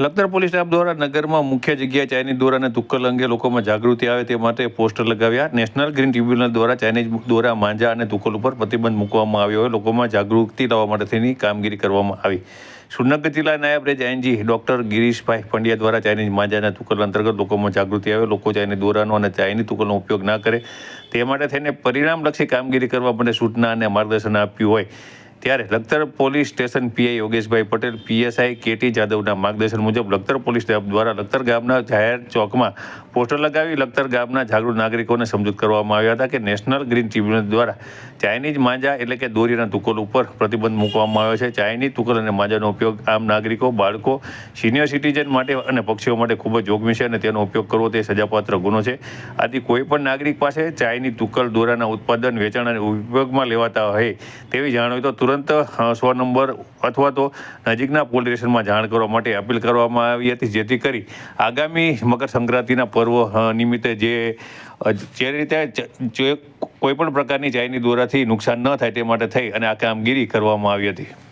Lakhtar police staff દ્વારા નગરમાં મુખ્ય જગ્યાએ ચાઇનીઝ દોરા અને તુક્કલ અંગે લોકોમાં જાગૃતિ આવે તે માટે પોસ્ટર લગાવ્યા. નેશનલ ગ્રીન ટ્રિબ્યુનલ દ્વારા ચાઇનીઝ દોરા, માંજા અને તુક્કલ ઉપર પ્રતિબંધ મૂકવામાં આવ્યો હોય. લોકોમાં જાગૃતિ લાવવા માટે તેની કામગીરી કરવામાં આવી. સુરનગર જિલ્લા નાયબ રેજ આઈનજી ડોક્ટર ગિરીશભાઈ પંડ્યા દ્વારા ચાઇનીઝ, માંજા અને તુક્કલ અંતર્ગત લોકોમાં જાગૃતિ આવે. લોકો ચાઇનીઝ દોરાનો અને ચાઇનીઝ તુક્કલનો ઉપયોગ ના કરે. તે માટે થઈને પરિણામલક્ષી કામગીરી કરવા માટે સૂચના અને માર્ગદર્શન આપ્યું હોય. ત્યારે Lakhtar police station PI Yogeshbhai Patel PSI KT જાદવના માર્ગદર્શન મુજબ લખતર પોલીસ દ્વારા લખતર ગામના જાહેર ચોકમાં પોસ્ટર લગાવી લખતર ગામના જાગૃત નાગરિકોને સમજૂત કરવામાં આવ્યા હતા કે નેશનલ ગ્રીન ટ્રિબ્યુનલ દ્વારા ચાઇનીઝ માંજા એટલે કે દોરીના તુકલ ઉપર પ્રતિબંધ મૂકવામાં આવ્યો છે. ચાઇનીઝ તુકલ અને માંજાનો ઉપયોગ આમ નાગરિકો, બાળકો, સિનિયર સિટીઝન માટે અને પક્ષીઓ માટે ખૂબ જ જોખમી છે અને તેનો ઉપયોગ કરવો તે સજાપાત્ર ગુનો છે. આથી કોઈ પણ નાગરિક પાસે ચાઇની તુકલ દોરાના ઉત્પાદન, વેચાણ અને ઉપયોગમાં લેવાતા હોય તેવી જાણ હોય તો તુરંત અ, સો નંબર અથવા તો નજીકના પોલીસ સ્ટેશનમાં જાણ કરવા માટે અપીલ કરવામાં આવી હતી જેથી કરી આગામી મકર સંક્રાંતિના પર્વ નિમિત્તે જે જે રીતે ચ- જે કોઈ પણ પ્રકારની ચાઇનીઝ દોરાથી નુકસાન ન થાય તે માટે થઈ અને આ કામગીરી કરવામાં આવી હતી.